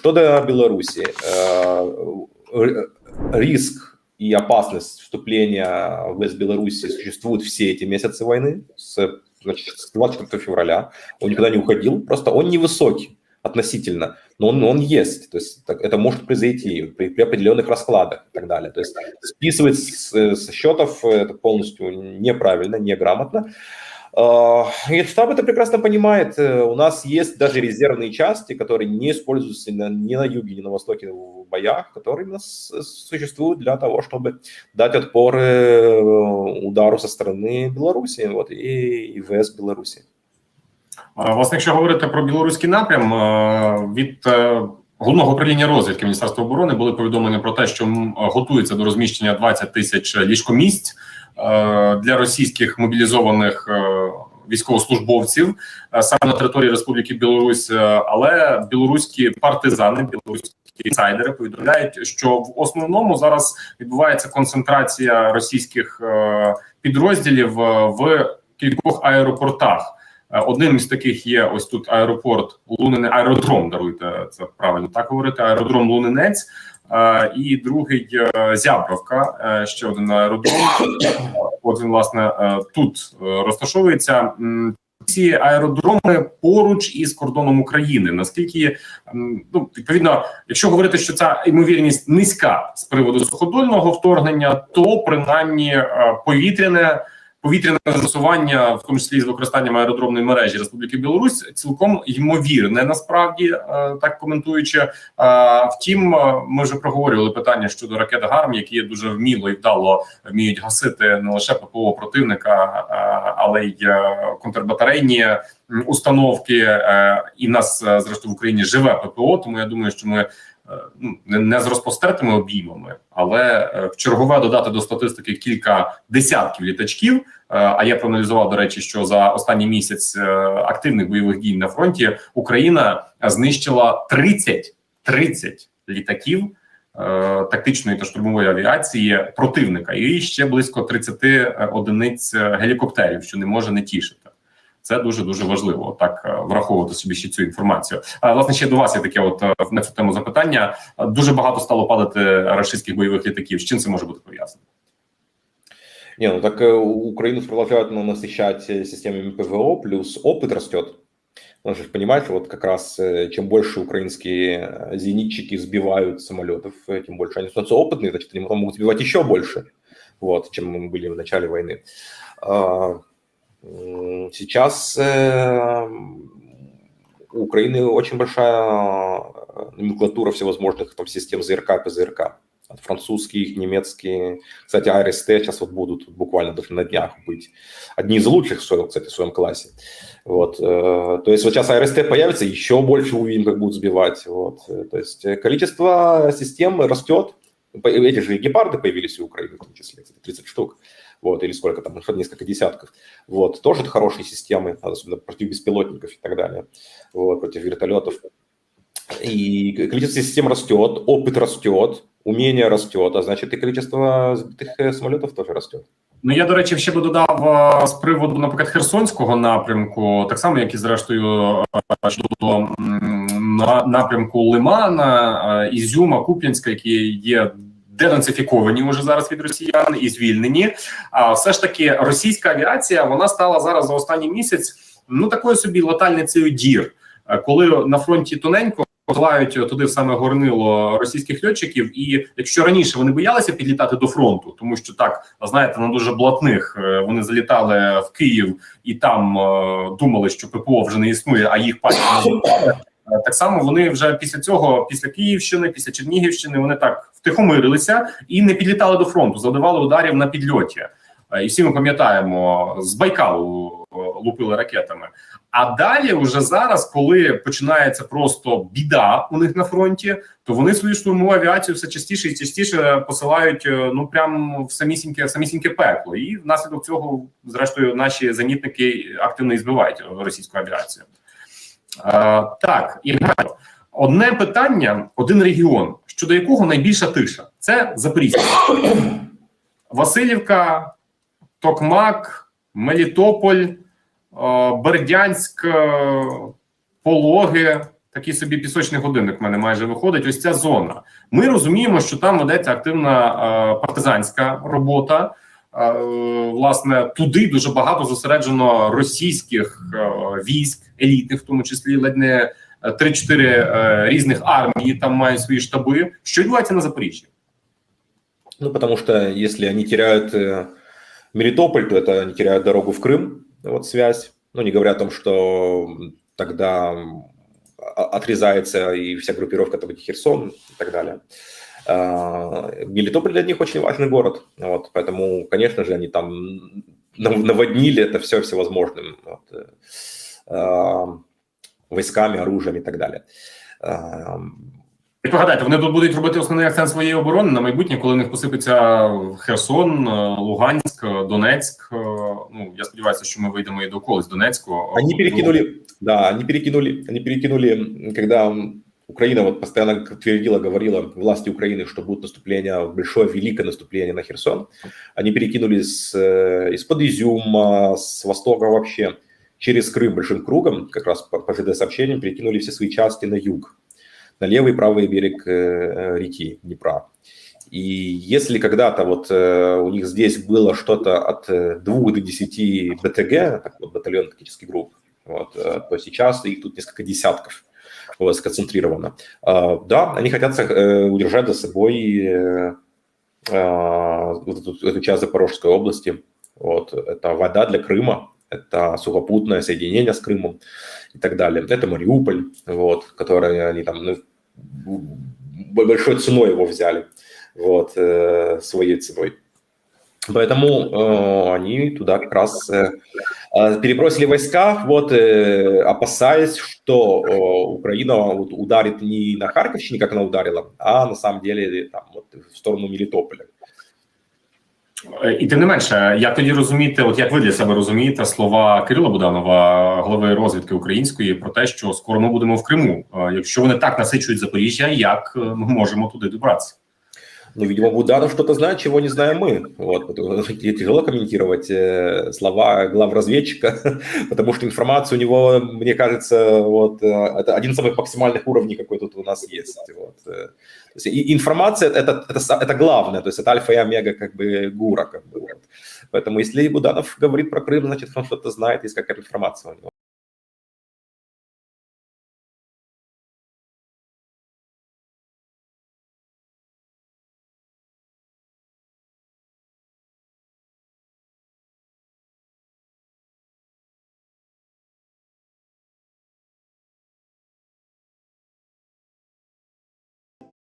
что до Беларуси, э, риск и опасность вступления в Беларуси существует все эти месяцы войны, с, значит, с 24 февраля. Он никуда не уходил, просто он невысокий относительно, но он, он есть. То есть так, это может произойти при, при определенных раскладах и так далее. То есть списывать со счетов это полностью неправильно, неграмотно. А, И штаб это прекрасно понимает. Э, У нас есть даже резервные части, которые не используются на- ни на юге, ни на востоке в боях, которые у нас э, существуют для того, чтобы дать отпор э, удару со стороны Беларуси вот, и, и ВС Беларуси. А, Власне, якщо говорити про білоруський напрям, е, від е, головного управління розвідки Міністерства оборони були повідомлення про те, що готується до розміщення 20 тисяч ліжкомісць е, для російських мобілізованих е, військовослужбовців е, саме на території Республіки Білорусь. Але білоруські партизани, білоруські інсайдери повідомляють, що в основному зараз відбувається концентрація російських підрозділів в кількох аеропортах. Е, Одним із таких є ось тут аеропорт Лунине, аеродром. Даруйте це правильно так говорити. Аеродром Лунинець. Е, І другий е, Зябровка, ще один аеродром. От він власне тут розташовується. Ці аеродроми поруч із кордоном України. Наскільки ну відповідно, якщо говорити, що ця ймовірність низька з приводу суходольного вторгнення, то принаймні повітряне повітряне застосування, в тому числі з використанням аеродромної мережі Республіки Білорусь, цілком ймовірне, насправді е, так коментуючи. Е, Втім, е, ми вже проговорювали питання щодо ракет ГАРМ, які дуже вміло і вдало вміють гасити не лише ППО противника, але й контрбатарейні установки. І нас зрештою в Україні живе ППО. Тому я думаю, що ми. Е, Ну, не, з розпостертими обіймами, але е, в чергове додати до статистики кілька десятків літачків. Е, А я проаналізував до речі, що за останній місяць активних бойових дій на фронті Україна знищила 30, 30 літаків тактичної та штурмової авіації противника, і ще близько 30 одиниць гелікоптерів, що не може не тішити. Це дуже дуже важливо так е, враховувати собі ще цю інформацію. А власне ще до вас є таке, от е, на цю тему запитання. Е, Дуже багато стало падати рашистських бойових літаків. З чим це може бути пов'язано? Не, ну так э, Украину продолжают ну, насыщать э, системами ПВО, плюс опыт растет. Потому что, понимаете, вот как раз э, чем больше украинские э, зенитчики сбивают самолетов, э, тем больше они становятся опытные, значит, они потом могут сбивать еще больше, вот, чем мы были в начале войны. А, м, Сейчас э, у Украины очень большая э, номенклатура всевозможных там, систем ЗРК, ПЗРК. От французских. Кстати, АРСТ сейчас вот будут буквально даже на днях быть. Одни из лучших в своем, кстати, в своем классе. Вот. э, То есть вот сейчас АРСТ появится, еще больше увидим, как будут сбивать. Вот. То есть количество систем растет. По- Эти же гепарды появились у Украины, в том числе, кстати, 30 штук. Вот, или сколько там, несколько десятков. Вот, тоже это хорошие системы, особенно против беспилотников и так далее. Вот, против вертолетов. И количество систем растет, опыт растет, умение растет, а значит и количество сбитых э, самолетов тоже растет. Ну я до речі, ще би додав е, з приводу, наприклад, Херсонського напрямку, так само, як і зрештою е, щодо на напрямку Лимана, е, Ізюма, Куп'янська, які є. Денацифіковані уже зараз від росіян і звільнені. А все ж таки, російська авіація вона стала зараз за останній місяць ну такою собі латальницею дір, коли на фронті тоненько посилають туди в саме горнило російських льотчиків. І якщо раніше вони боялися підлітати до фронту, тому що так знаєте, на дуже блатних е, вони залітали в Київ і там е, думали, що ППО вже не існує, а їх пані. Е, Так само вони вже після цього, після Київщини, після Чернігівщини, вони так втихомирилися і не підлітали до фронту, завдавали ударів на підльоті. Е, І всі ми пам'ятаємо, з Байкалу е, лупили ракетами. А далі, вже зараз, коли починається просто біда у них на фронті, то вони свою штурмову авіацію все частіше і частіше посилають е, ну прям в самісіньке, в самісіньке пекло. І внаслідок цього, зрештою, наші зенітники активно і збивають російську авіацію. Е, так, і одне питання, один регіон, щодо якого найбільша тиша це Запорізька. Васильівка, Токмак, Мелітополь, е, Бердянськ, е, Пологи. Такий собі пісочний годинник в мене майже виходить. Ось ця зона. Ми розуміємо, що там ведеться активна е, партизанська робота. Е, власне, туди дуже багато зосереджено російських е, військ, елітних, в тому числі ледь не 3-4 е, різних армії там мають свої штаби. Що відбувається на Запоріжжі? Ну, потому что если они теряют э, Мелитополь, то это они теряют дорогу в Крым, Вот связь. Ну, не говоря о том, что тогда отрезается и вся группировка, там, Херсон и так далее. А, Мелитополь для них очень важный город, вот, поэтому, конечно же, они там нав- наводнили это все всевозможным вот, э, а, войсками, оружием и так далее. А, Як ви гадаєте, вони тут будуть робити основний акцент своєї оборони на майбутнє, коли в них посипеться Херсон, е, Луганськ, е, Донецьк. Е, Ну я сподіваюся, що ми вийдемо і до колись Донецьку. Они перекинули, да, они перекинули, они перекинули, м, когда м, Украина вот постоянно твердила, говорила власти Украины, что будет наступление, большое, великое наступление на Херсон. Они перекинули с, э, из-под Изюма, с востока вообще, через Крым большим кругом, как раз по, по ЖД-сообщениям, перекинули все свои части на юг, На левый и правый берег э, реки Днепра. И если когда-то вот э, у них здесь было что-то от э, 2 до 10 БТГ, так вот, батальон тактических групп, вот, э, то сейчас их тут несколько десятков вот, сконцентрировано. А, да, они хотят э, удержать за собой э, вот эту, эту часть Запорожской области. Вот, это вода для Крыма, это сухопутное соединение с Крымом и так далее. Это Мариуполь, вот, который они там ну, большой ценой его взяли, вот, э, своей ценой. Поэтому э, они туда как раз э, э, перебросили войска, вот, э, опасаясь, что э, Украина вот, ударит не на Харьковщине, как она ударила, а на самом деле там, вот, в сторону Мелитополя. Е, І тим не менше, як тоді розуміти, от як ви для себе розумієте слова Кирила Буданова, голови розвідки української, про те, що скоро ми будемо в Криму. Е, Якщо вони так насичують Запоріжжя, як е, ми можемо туди добратися? Ну, видимо, Буданов что-то знает, чего не знаем мы. Вот, тяжело комментировать э, слова главразведчика, потому что информация у него, мне кажется, вот, э, это один из самых максимальных уровней, какой тут у нас есть. Вот, э. Есть и информация это, это, это главное, то есть это альфа и омега как бы гура. Как бы, вот. Поэтому если Буданов говорит про Крым, значит, он что-то знает, есть какая-то информация у него.